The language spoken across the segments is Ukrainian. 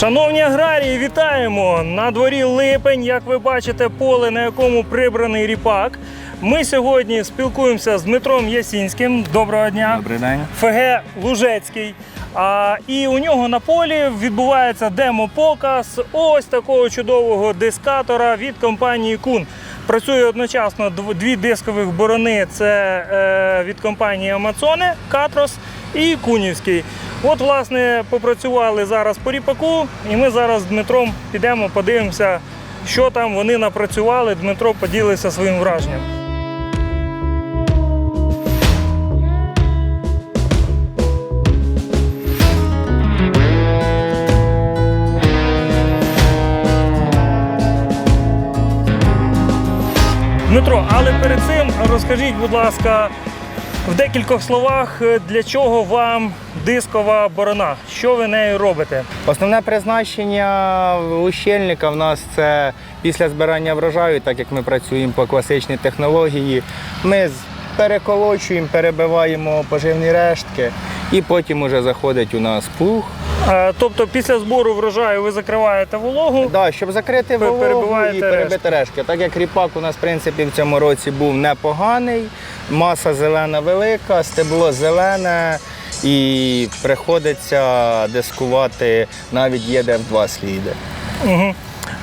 Шановні аграрії, вітаємо! На дворі липень, як ви бачите, поле, на якому прибраний ріпак. Ми сьогодні спілкуємося з Дмитром Ясінським. Доброго дня. Добрий день. ФГ Лужецький. А, і у нього на полі відбувається демо-показ ось такого чудового дискатора від компанії Кун. Працює одночасно дв- дві дискових борони. Це е, від компанії Амазоне, Катрос і Кунівський. От, власне, попрацювали зараз по ріпаку, і ми зараз з Дмитром підемо, подивимося, що там вони напрацювали. Дмитро поділиться своїм враженням. Дмитро, але перед цим розкажіть, будь ласка, в декількох словах, е, для чого вам дискова борона? Що ви нею робите? Основне призначення ущельника в нас це після збирання врожаю, так як ми працюємо по класичній технології. Ми переколочуємо, перебиваємо поживні рештки і потім уже заходить у нас плуг. Е, Тобто після збору врожаю ви закриваєте вологу. Да, щоб закрити вологу перебиваєте і перебити рештки. Так як ріпак у нас в принципі в цьому році був непоганий, маса зелена велика, стебло зелене і приходиться дискувати навіть є де в два сліди. Угу.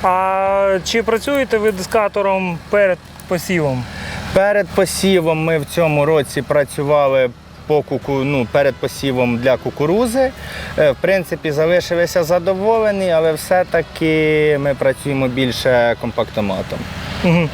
А чи працюєте ви дискатором перед посівом? Перед посівом ми в цьому році працювали по куку, ну, перед посівом для кукурузи. Е, В принципі, залишилися задоволені, але все-таки ми працюємо більше компактоматом. Угу.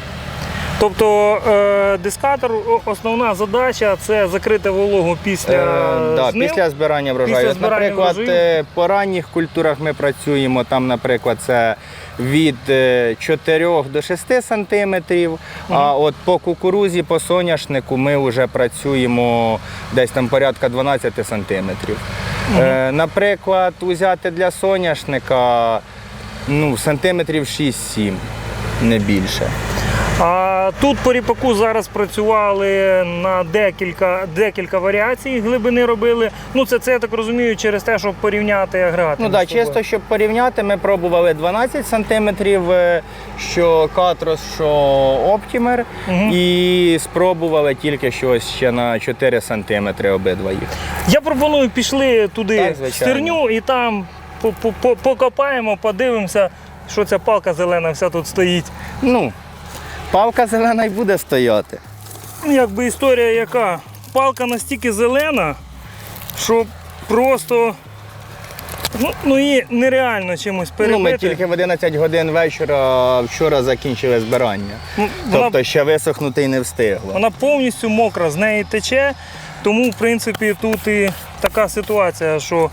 Тобто е, дискатор, основна задача це закрити вологу після, Е, да, знив. після збирання врожаю. Після збирання наприклад, врожаю. е, по ранніх культурах ми працюємо, там, наприклад, це від е, 4 до 6 сантиметрів, а от по кукурузі, по соняшнику ми вже працюємо десь там порядка 12 сантиметрів. Е, наприклад, взяти для соняшника ну, сантиметрів 6-7, не більше. А тут по ріпаку зараз працювали на декілька, декілька варіацій глибини робили. Ну це, це я так розумію, через те, щоб порівняти агрегати. Ну так, чисто щоб порівняти, ми пробували 12 сантиметрів, е, що Катрос, що Оптімер, Мгм. і спробували тільки що ось ще на 4 сантиметри обидва їх. Я пропоную пішли туди Так, в стерню і там по- по- по- покопаємо, подивимося, що ця палка зелена вся тут стоїть. Ну, палка зелена й буде стояти. Ну, Якби історія яка? Палка настільки зелена, що просто ну, ну її нереально чимось перебити. Ну, ми тільки в 11 годин вечора вчора закінчили збирання. Ну, вона, Тобто ще висохнути й не встигло. вона повністю мокра, з неї тече. Тому, в принципі, тут і така ситуація, що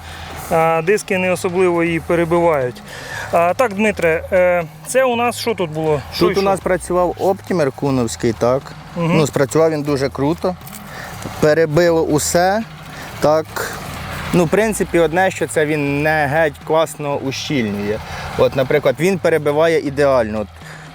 диски не особливо її перебивають. А, так, Дмитре, е, це у нас що тут було? Що Тут у нас працював Оптімер Куновський, так. Мгм. Ну, спрацював він дуже круто. Перебило усе. Так. Ну, в принципі, одне, що це він не геть класно ущільнює. От, наприклад, він перебиває ідеально. От,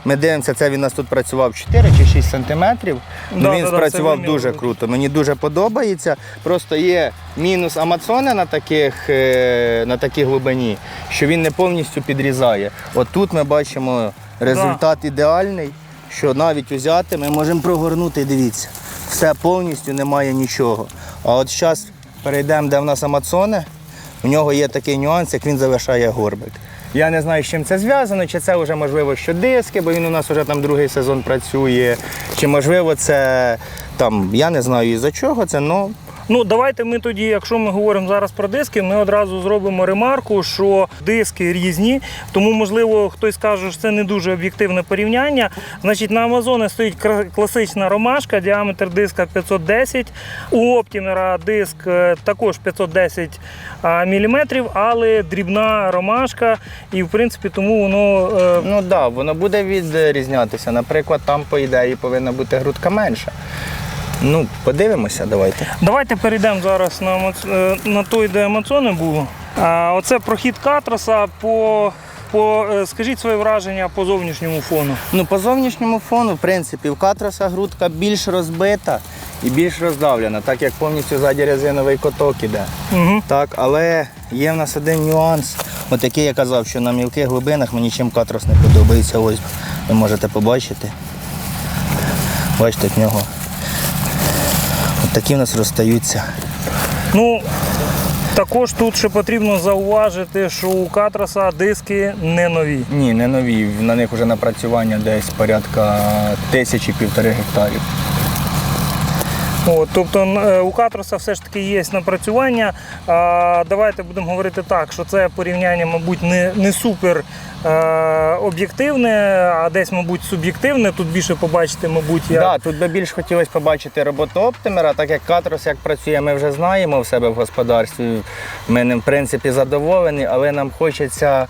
ми дивимося, це він у нас тут працював 4 чи 6 сантиметрів. Ну, Да, він да, да, спрацював це дуже круто. Мені дуже подобається. Просто є мінус Амазони на, таких, е, на такій глибині, що він не повністю підрізає. От тут ми бачимо результат ідеальний, що навіть взяти ми можемо прогорнути, дивіться, все повністю немає нічого. А от зараз перейдемо, де в нас Амазони, у нього є такий нюанс, як він залишає горбик. Я не знаю, з чим це зв'язано, чи це вже можливо що диски, бо він у нас вже там другий сезон працює, чи можливо це там, я не знаю із-за чого це, ну Ну, давайте ми тоді, якщо ми говоримо зараз про диски, ми одразу зробимо ремарку, що диски різні, тому, можливо, хтось скаже, що це не дуже об'єктивне порівняння. Значить, на Амазоні стоїть класична ромашка, діаметр диска 510, у Оптімера диск е, також 510 мм, але дрібна ромашка, і в принципі тому воно. е, Ну так, да, воно буде відрізнятися. Наприклад, там по ідеї повинна бути грудка менша. Ну, подивимося, давайте. Давайте перейдемо зараз на, Амац- е, на той, де Амазони було. А, Оце прохід Катроса по, по е, скажіть своє враження по зовнішньому фону. Ну, по зовнішньому фону, в принципі, в катроса грудка більш розбита і більш роздавлена, так як повністю ззаді резиновий коток іде. Угу. Так, але є в нас один нюанс. От який я казав, що на мілких глибинах мені чим катрос не подобається. Ось ви можете побачити. Бачите, в нього. Такі в нас розстаються. Ну, також тут ще потрібно зауважити, що у Катраса диски не нові. Ні, не нові. На них вже напрацювання десь порядка тисячі півтори гектарів. От, тобто е, у Катроса все ж таки є напрацювання. А, давайте будемо говорити так, що це порівняння, мабуть, не, не супер е, об'єктивне, а десь, мабуть, суб'єктивне. Тут більше побачити, мабуть, як. Так, тут би більш хотілося побачити роботу оптимера, так як Катрос як працює, ми вже знаємо в себе в господарстві. Ми ним в принципі задоволені, але нам хочеться,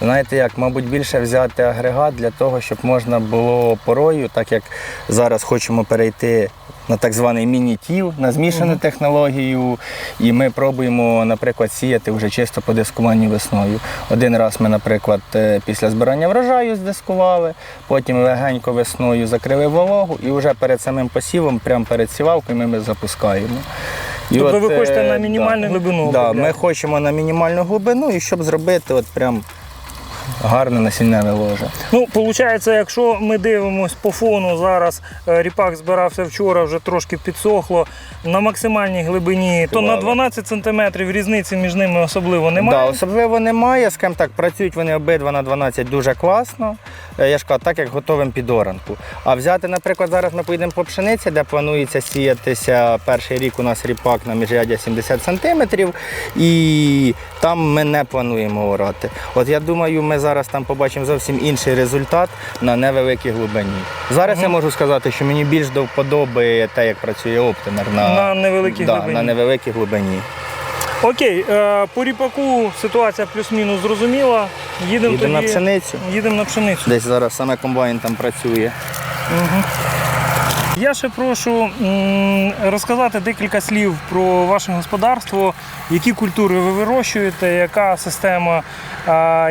знаєте як, мабуть, більше взяти агрегат для того, щоб можна було порою, так як зараз хочемо перейти. На так званий міні-тіл, на змішану технологію, і ми пробуємо, наприклад, сіяти вже чисто по дискуванню весною. Один раз ми, наприклад, е, після збирання врожаю здискували, потім легенько весною закрили вологу і вже перед самим посівом, прямо перед сівалкою, ми, ми запускаємо. І Тобто ви е, хочете на да. мінімальну глибину Да, ми хочемо на мінімальну глибину і щоб зробити от прям гарне насінневе ложе. Ну, виходить, якщо ми дивимося по фону, зараз е, ріпак збирався вчора, вже трошки підсохло на максимальній глибині, то на 12 см різниці між ними особливо немає. Да, особливо немає. Скажімо так, працюють вони обидва на 12 дуже класно. Е, Я ж кажу, так як готовим під оранку. А взяти, наприклад, зараз ми поїдемо по пшениці, де планується сіятися перший рік у нас ріпак на міжряддя 70 сантиметрів, і там ми не плануємо орати. От я думаю, ми зараз там побачимо зовсім інший результат на невеликій глибині. Зараз я можу сказати, що мені більш до вподоби те, як працює оптимер на, На невеликій да, глибині. на невеликій глибині. Окей, е, по ріпаку ситуація плюс-мінус зрозуміла. Їдемо Їдемо тоді... на пшеницю. Їдемо на пшеницю. Десь зараз саме комбайн там працює. Я ще прошу розказати декілька слів про ваше господарство, які культури ви вирощуєте, яка система,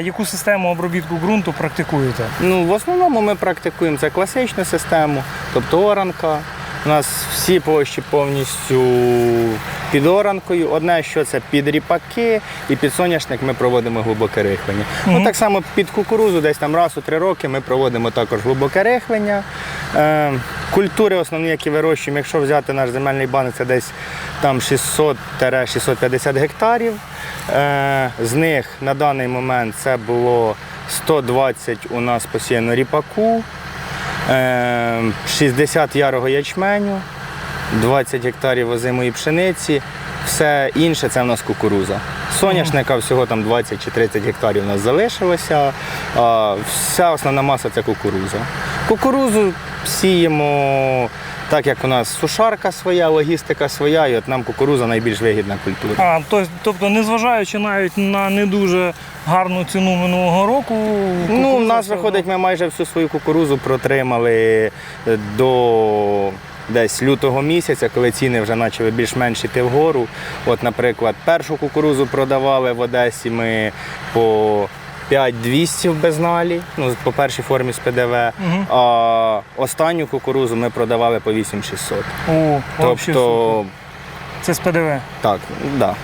яку систему обробітку ґрунту практикуєте. Ну, в основному ми практикуємо це класичну систему, тобто оранка. У нас всі площі повністю під оранкою. Одне, що це під ріпаки, і під соняшник ми проводимо глибоке рихлення. Ну, так само під кукурузу, десь там раз у три роки ми проводимо також глибоке рихлення. Е, культури основні, які вирощуємо, якщо взяти наш земельний банк, це десь там 600-650 гектарів. Е, з них на даний момент це було 120 у нас посіяно ріпаку, 60 ярого ячменю, 20 гектарів озимої пшениці. Все інше це в нас кукуруза. Соняшника всього там 20 чи 30 гектарів у нас залишилося. Вся основна маса це кукуруза. Кукурузу сіємо так, як у нас сушарка своя, логістика своя, і от нам кукуруза найбільш вигідна культура. А, то- тобто, незважаючи навіть на не дуже гарну ціну минулого року, Ну, у нас виходить, ми майже всю свою кукурузу протримали е, до десь лютого місяця, коли ціни вже почали більш-менш йти вгору. От, наприклад, першу кукурузу продавали в Одесі ми по 5200 в безналі, ну, по першій формі з ПДВ, а останню кукурузу ми продавали по 8600. О, супер. Тобто, це з ПДВ. так, да.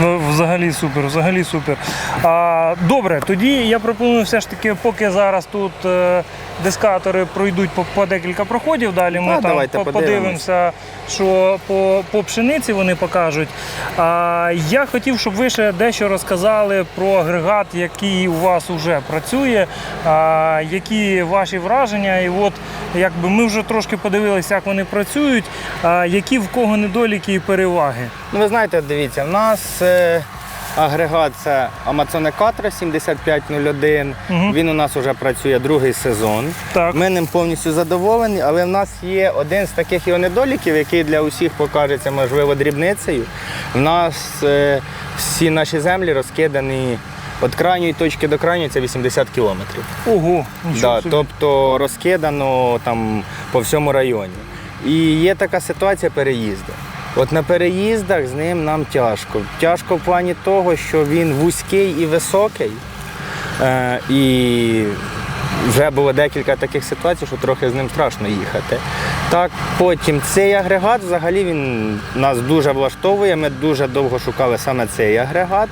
Ну, Взагалі супер, взагалі супер. А, добре, тоді я пропоную все ж таки, поки зараз тут е, дискатори пройдуть по, по декілька проходів, далі ми А, там давайте по- подивимося, що по, по пшениці вони покажуть. А, я хотів, щоб ви ще дещо розказали про агрегат, який у вас вже працює, а, які ваші враження. І от якби ми вже трошки подивилися, як вони працюють, а, які в кого недоліки і переваги. Ну, ви знаєте, дивіться, в нас е, агрегат це Amazon Катра 7501. Мгм. Він у нас вже працює другий сезон. Так. Ми ним повністю задоволені, але в нас є один з таких його недоліків, який для усіх покажеться, можливо, дрібницею. В нас е, всі наші землі розкидані від крайньої точки до крайньої це 80 кілометрів. Ого, Да, собі. тобто розкидано там по всьому районі. І є така ситуація переїзду. От на переїздах з ним нам тяжко. Тяжко в плані того, що він вузький і високий. Е, і вже було декілька таких ситуацій, що трохи з ним страшно їхати. Так, потім цей агрегат взагалі він нас дуже влаштовує. Ми дуже довго шукали саме цей агрегат.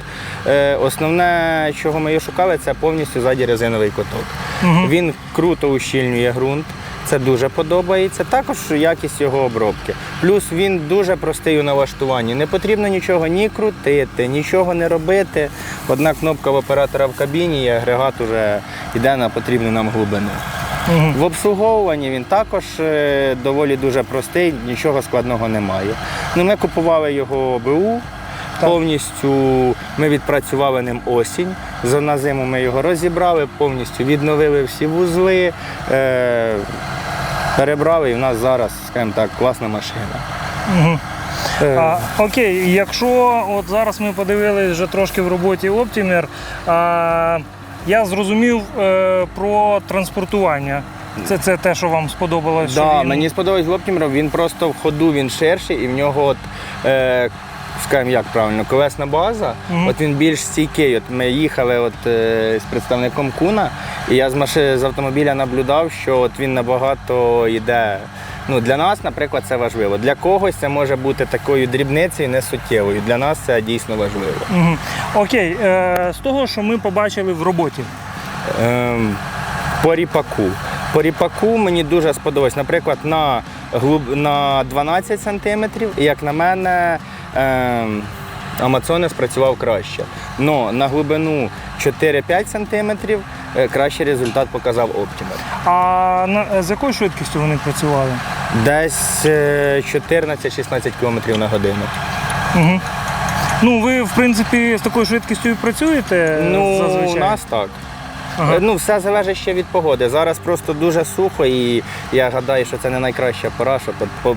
Е, основне, чого ми його шукали, це повністю ззаді резиновий куток. Він круто ущільнює ґрунт. Це дуже подобається. Також якість його обробки. Плюс він дуже простий у налаштуванні. Не потрібно нічого ні крутити, нічого не робити. Одна кнопка в оператора в кабіні і агрегат вже йде на потрібну нам глибину. В обслуговуванні він також е, доволі дуже простий, нічого складного немає. Ну, ми купували його БУ, повністю ми відпрацювали ним осінь. За- На зиму ми його розібрали, повністю відновили всі вузли, е, перебрали і в нас зараз, скажімо так, класна машина. Е, А, окей, якщо от зараз ми подивилися вже трошки в роботі Optimer, а, я зрозумів е, про транспортування. Це, це те, що вам сподобалось. що Да, він- мені сподобалось Optimer, він просто в ходу він ширший і в нього, от, е, скажімо, як правильно, колесна база, Мгм. от він більш стійкий. От ми їхали от, е, з представником Куна, і я з машини з автомобіля наблюдав, що от він набагато йде. Ну, для нас, наприклад, це важливо. Для когось це може бути такою дрібницею, не суттєвою. Для нас це дійсно важливо. Мгм. Окей, е, з того, що ми побачили в роботі. Ем, по ріпаку. По ріпаку мені дуже сподобалось. Наприклад, на, глиб... на 12 сантиметрів, і як на мене, ем, Амазони спрацював краще. Но на глибину 4-5 сантиметрів е, кращий результат показав Optimer. А на, з якою швидкістю вони працювали? Десь е, 14-16 км на годину. Угу. Ну, ви, в принципі, з такою швидкістю і працюєте Ну, зазвичай? у нас так. Ага. Е, Ну, все залежить ще від погоди. Зараз просто дуже сухо, і я гадаю, що це не найкраща пора, щоб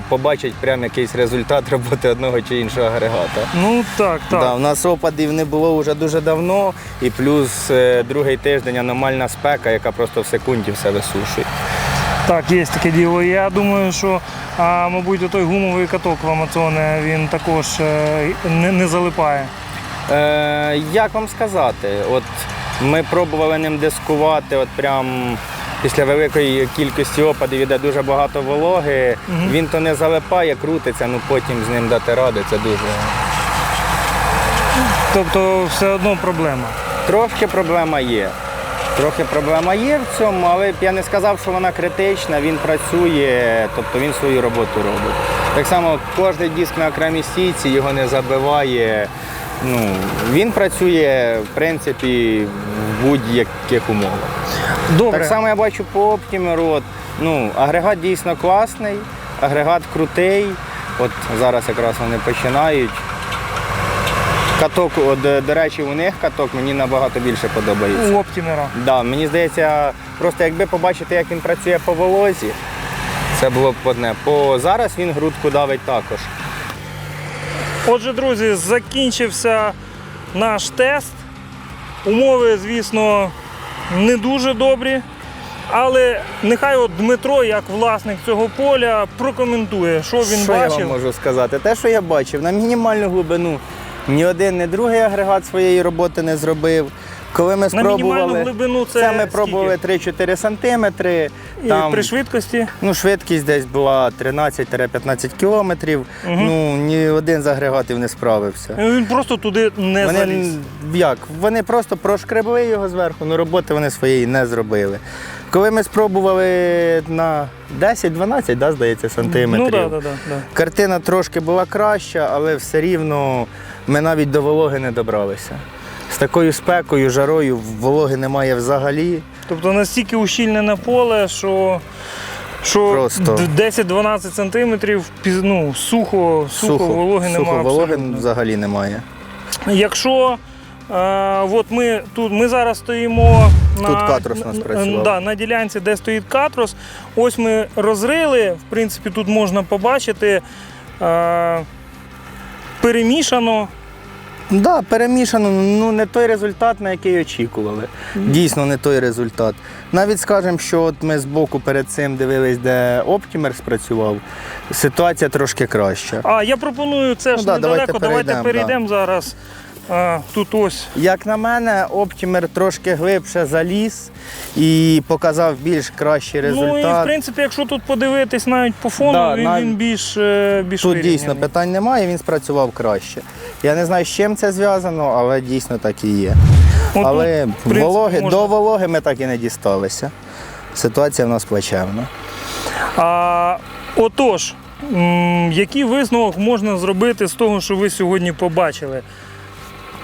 побачити прям якийсь результат роботи одного чи іншого агрегата. Ну так, так. Да, у нас опадів не було вже дуже давно, і плюс е, другий тиждень аномальна спека, яка просто в секунді все висушує. Так, є таке діло. Я думаю, що, а, мабуть, той гумовий каток в Амазоне він також е, не, не залипає. Е, як вам сказати? От ми пробували ним дискувати, от прям після великої кількості опадів іде дуже багато вологи. Мгм. Він то не залипає, крутиться, ну потім з ним дати ради, це дуже. Тобто все одно проблема. Трошки проблема є. Трохи проблема є в цьому, але б я не сказав, що вона критична, він працює, тобто він свою роботу робить. Так само кожен диск на окремій стійці його не забиває. Ну, він працює, в принципі, в будь-яких умовах. Добре. Так само я бачу по Optimer, от, ну, агрегат дійсно класний, агрегат крутий. От зараз якраз вони починають. Каток, от, до- до речі, у них каток мені набагато більше подобається. У Оптімера. Да, мені здається, просто якби побачити, як він працює по волозі, це було б одне. По зараз він грудку давить також. Отже, друзі, закінчився наш тест. Умови, звісно, не дуже добрі. Але нехай от Дмитро, як власник цього поля, прокоментує, що він що я вам можу сказати? Те, що я бачив, на мінімальну глибину ні один, ні другий агрегат своєї роботи не зробив. Коли ми На спробували, мінімальну глибину це, це ми скільки? пробували 3-4 сантиметри. І Там, при швидкості. ну, швидкість десь була 13-15 кілометрів. Ну, ні один з агрегатів не справився. Він просто туди не Вони заліз. як? Вони просто прошкребли його зверху, але роботи вони своєї не зробили. Коли ми спробували на 10-12, да, здається, сантиметрів. Ну так, так, так. Картина трошки була краща, але все рівно ми навіть до вологи не добралися. З такою спекою, жарою вологи немає взагалі. Тобто настільки ущільнене поле, що, що Просто. 10-12 сантиметрів ну, сухо, сухо, вологи сухо немає. вологи абсолютно. взагалі немає. Якщо е, от ми тут ми зараз стоїмо на, Тут катрос нас на- працював. да, на ділянці, де стоїть катрос. Ось ми розрили. В принципі, тут можна побачити. Е, перемішано. Так, да, перемішано, ну не той результат, на який очікували. Дійсно, не той результат. Навіть скажемо, що от ми збоку перед цим дивились, де Optimer спрацював, ситуація трошки краща. А я пропоную це ж Ну да, недалеко. давайте Давайте перейдемо, перейдемо зараз. А, тут ось. Як на мене, Оптімер трошки глибше заліз і показав більш кращий результат. Ну і в принципі, якщо тут подивитись навіть по фону, Да, він, нав- він більш, е, більш Тут вирівняний. дійсно питань немає, він спрацював краще. Я не знаю, з чим це зв'язано, але дійсно так і є. Отут, але в принципі, вологи, можна- до вологи ми так і не дісталися. Ситуація в нас плачевна. А, отож, який висновок можна зробити з того, що ви сьогодні побачили?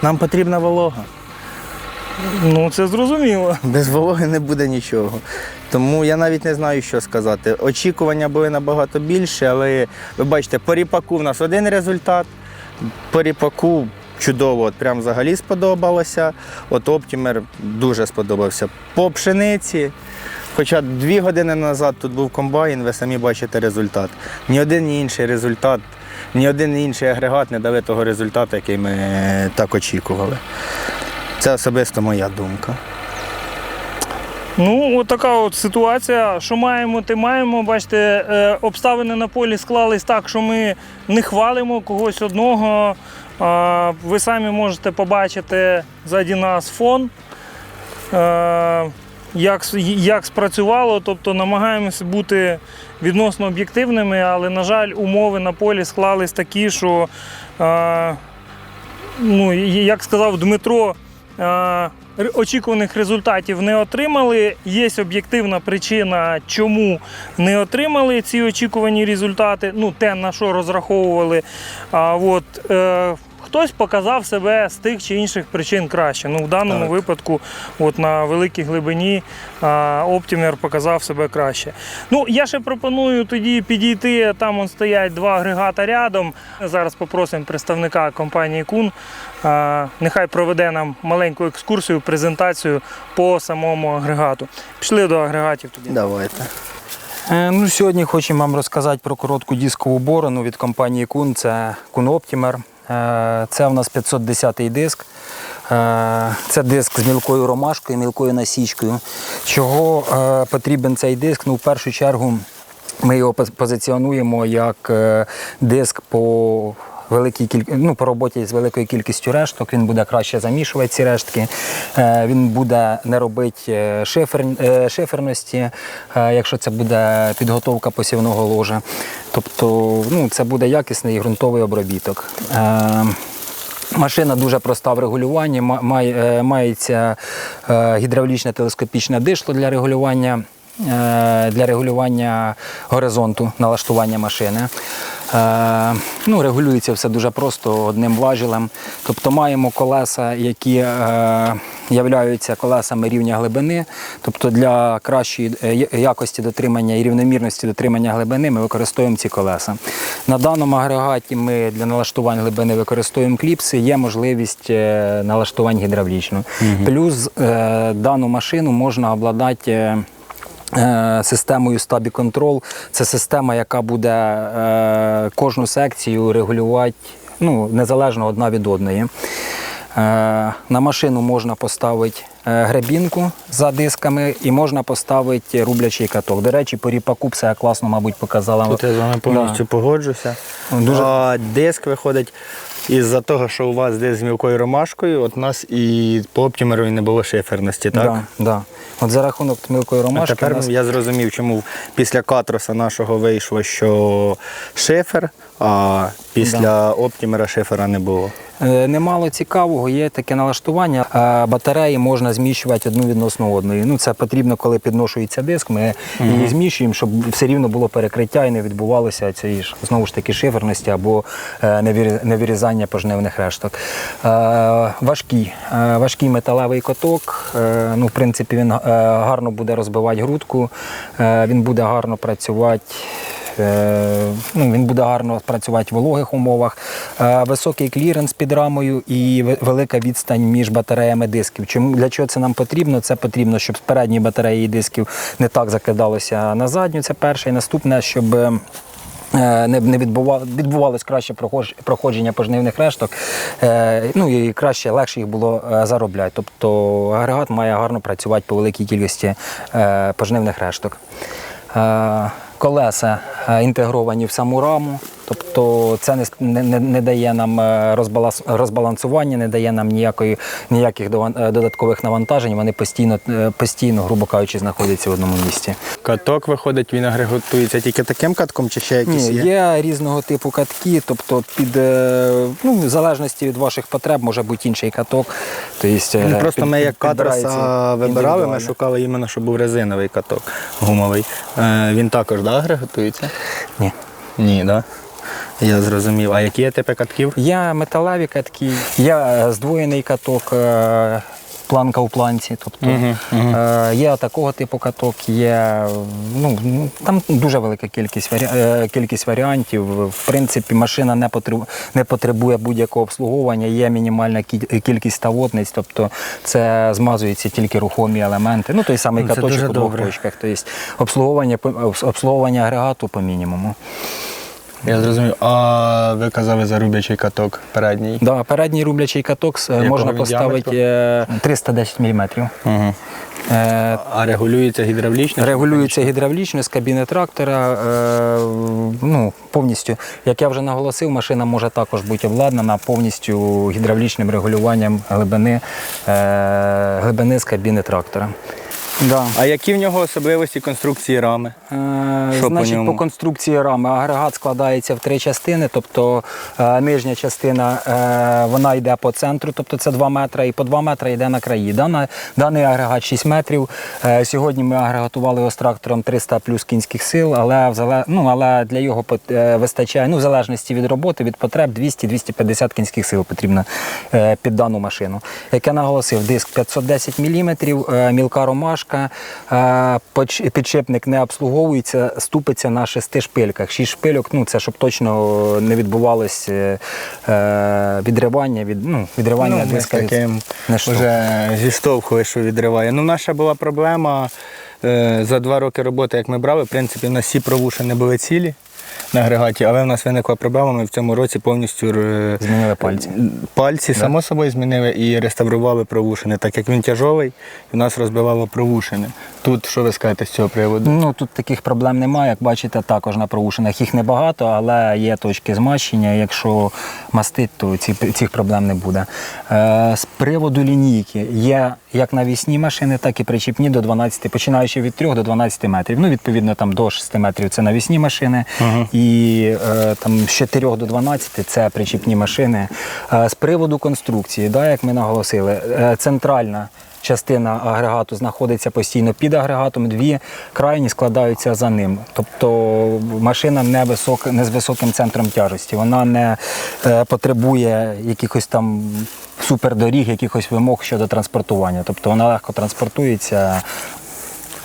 Нам потрібна волога. Ну, це зрозуміло. Без вологи не буде нічого. Тому я навіть не знаю, що сказати. Очікування були набагато більше, але ви бачите, по ріпаку в нас один результат. По ріпаку чудово, от прям взагалі сподобалося. От Оптімер дуже сподобався. По пшениці, хоча дві години назад тут був комбайн, ви самі бачите результат. Ні один, ні інший результат, ні один ні інший агрегат не дали того результату, який ми так очікували. Це особисто моя думка. Ну, от от ситуація. Що маємо, ти маємо. Бачите, е, обставини на полі склались так, що ми не хвалимо когось одного. Ви самі можете побачити ззаді нас фон. е, Як, як спрацювало, тобто намагаємося бути відносно об'єктивними, але, на жаль, умови на полі склались такі, що, е, ну, як сказав Дмитро, очікуваних результатів не отримали. Є об'єктивна причина, чому не отримали ці очікувані результати, ну, те, на що розраховували. А, от, е, Хтось показав себе з тих чи інших причин краще. Ну, в даному Так. випадку, от на великій глибині, а, Оптімер показав себе краще. Ну, я ще пропоную тоді підійти. Там он стоять два агрегата рядом. Зараз попросимо представника компанії Кун. Нехай проведе нам маленьку екскурсію, презентацію по самому агрегату. Пішли до агрегатів тоді. Давайте. Е, Ну, сьогодні хочемо вам розказати про коротку дискову борону від компанії Kun. Це Kun Optimer. Е, Це у нас 510-й диск. Е, Це диск з мілкою ромашкою, мілкою насічкою. Чого е, потрібен цей диск? Ну, в першу чергу ми його позиціонуємо як диск по великій кіль... ну, по роботі з великою кількістю решток. Він буде краще замішувати ці рештки. Е, Він буде не робити е, шифер... е, шиферності, якщо це буде підготовка посівного ложа. Тобто ну, це буде якісний ґрунтовий обробіток. Машина дуже проста в регулюванні. має- Мається гідравлічне телескопічне дишло для регулювання. Е, Для регулювання горизонту налаштування машини. Е, Ну, регулюється все дуже просто одним важелем. Тобто маємо колеса, які е, являються колесами рівня глибини. Тобто для кращої якості дотримання і рівномірності дотримання глибини ми використовуємо ці колеса. На даному агрегаті ми для налаштувань глибини використовуємо кліпси, є можливість налаштувань гідравлічно. Плюс е, дану машину можна обладнати. Е, Системою Стабі Control. Це система, яка буде е, кожну секцію регулювати ну, незалежно одна від одної. Е, На машину можна поставити гребінку за дисками і можна поставити рублячий каток. До речі, по ріпаку все класно, мабуть, показала. Тут я з вами повністю погоджуся. Дуже- А, диск виходить із-за того, що у вас десь з мілкою ромашкою, от у нас і по оптімеру не було шиферності, так? Да, да. От за рахунок мілкої А ромашки. тепер нас... я зрозумів, чому після катроса нашого вийшло, що шифер, а після оптімера шифера не було. Е, Немало цікавого, є таке налаштування. Е, Батареї можна зміщувати одну відносно одної. Ну, це потрібно, коли підношується диск. Ми її зміщуємо, щоб все рівно було перекриття і не відбувалося цієї ж знову ж таки шиферності або е, невірі- невірізання решток. Важкий, важкий металевий коток. Ну, в принципі, він гарно буде розбивати грудку, він буде гарно працювати. Е, ну, він буде гарно працювати в вологих умовах. Е, Високий кліренс під рамою і велика відстань між батареями дисків. Чому для чого це нам потрібно? Це потрібно, щоб з передньої батареї дисків не так закидалося на задню. Це перше. І наступне, щоб. е, Не, не відбувало, відбувалось краще проходження пожнивних решток, ну і краще, легше їх було заробляти. Тобто агрегат має гарно працювати по великій кількості пожнивних решток. Колеса е, інтегровані в саму раму. Тобто це не, не, не- дає нам е, розбалансування, не дає нам ніякої, ніяких е, додаткових навантажень. Вони постійно, е, постійно, грубо кажучи, знаходяться в одному місці. Каток виходить, він агрегатується тільки таким катком, чи ще якісь Ні, є? є різного типу катки, тобто під ну, в залежності від ваших потреб може бути інший каток. Тобто, Ну, просто під- ми як підбирається вибирали, ми шукали іменно, щоб був резиновий каток гумовий. Він також да, агрегатується? Ні. Ні, так. Да? Я зрозумів. А які є типи катків? Є металеві катки, е, здвоєний каток, е, планка у планці. Тобто е, є такого типу каток, є ну, ну, там дуже велика кількість, варі... е, кількість варіантів. В принципі, машина не потребує, не потребує будь-якого обслуговування, є мінімальна кількість тавотниць, тобто це змазуються тільки рухомі елементи. Ну, той самий Ну, каточок у двох добре. точках. Тобто обслуговування, обслуговування агрегату по мінімуму. Я зрозумів. А ви казали за рублячий каток передній. Да, передній рублячий каток е, Якого можна він поставити е, 310 мм. Угу. Е, А регулюється гідравлічно? Регулюється гідравлічно з кабіни трактора. Е, ну, повністю, як я вже наголосив, машина може також бути обладнана повністю гідравлічним регулюванням глибини, е, глибини з кабіни трактора. Да. А які в нього особливості конструкції рами? Е, Що по ньому? по конструкції рами агрегат складається в три частини. Тобто е, нижня частина е, вона йде по центру, тобто це 2 метри, і по 2 метри йде на краї. Дана, даний агрегат 6 метрів. Е, Сьогодні ми агрегатували його з трактором 300 плюс кінських сил, але, в ну, але для його е, вистачає, ну, в залежності від роботи, від потреб 200-250 кінських сил потрібно е, під дану машину. Як я наголосив, диск 510 мм, мілка ромашка, поч- підшипник не обслуговується, ступиться на шести шпильках. Шість шпильок, ну це щоб точно не відбувалось е, е, відривання від ну, відривання Ну, диска. від- вже зіштовхує, що відриває. Ну, наша була проблема е, за два роки роботи, як ми брали, в принципі, у нас всі провушини були цілі на агрегаті, але в нас виникла проблема, ми в цьому році повністю е, Змінили пальці. Пальці, само собою, змінили і реставрували провушини, так як він тяжовий, і в нас розбивало провушини. Тут що ви скажете з цього приводу? Ну тут таких проблем немає. Як бачите, також на проушинах їх небагато, але є точки змащення. Якщо мастить, то ці, цих проблем не буде. Е, з приводу лінійки є як навісні машини, так і причіпні до 12, починаючи від 3 до 12 метрів. Ну, відповідно, там до 6 метрів це навісні машини, і е, там з 4 до 12 це причіпні машини. Е, з приводу конструкції, да, як ми наголосили, е, центральна частина агрегату знаходиться постійно під агрегатом, дві крайні складаються за ним. Тобто машина не, висок, не з високим центром тяжесті. Вона не е, потребує якихось там супердоріг, якихось вимог щодо транспортування. Тобто вона легко транспортується.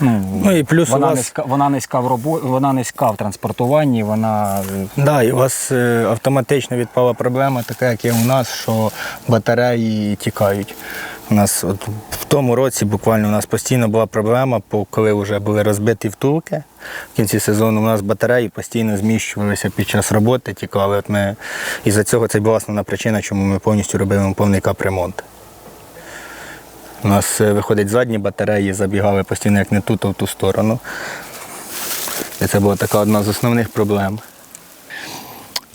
Ну, Ну, і плюс у вона, вас- низька, вона, низька в робо... вона низька в транспортуванні, вона е, Да, і у вас е, автоматично відпала проблема, така як є у нас, що батареї тікають. У нас от в тому році буквально у нас постійно була проблема, коли вже були розбиті втулки. В кінці сезону у нас батареї постійно зміщувалися під час роботи, тікали. От ми, і за цього це була основна причина, чому ми повністю робили повний капремонт. У нас е, виходить задні батареї, забігали постійно як не ту, то в ту сторону. І це була така одна з основних проблем.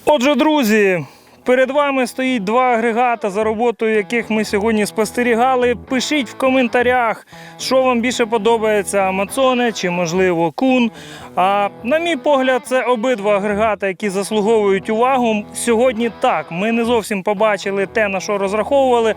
Отже, друзі, перед вами стоїть два агрегата, за роботою яких ми сьогодні спостерігали. Пишіть в коментарях, що вам більше подобається Амазоне чи, можливо, кун. А на мій погляд, це обидва агрегати, які заслуговують увагу. Сьогодні так, ми не зовсім побачили те, на що розраховували,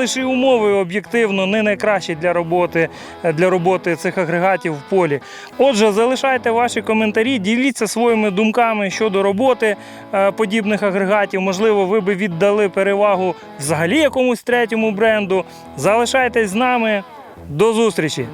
ж і умови об'єктивно не найкращі для роботи, для роботи цих агрегатів в полі. Отже, залишайте ваші коментарі, діліться своїми думками щодо роботи е, подібних агрегатів. Можливо, ви би віддали перевагу взагалі якомусь третьому бренду. Залишайтесь з нами. До зустрічі!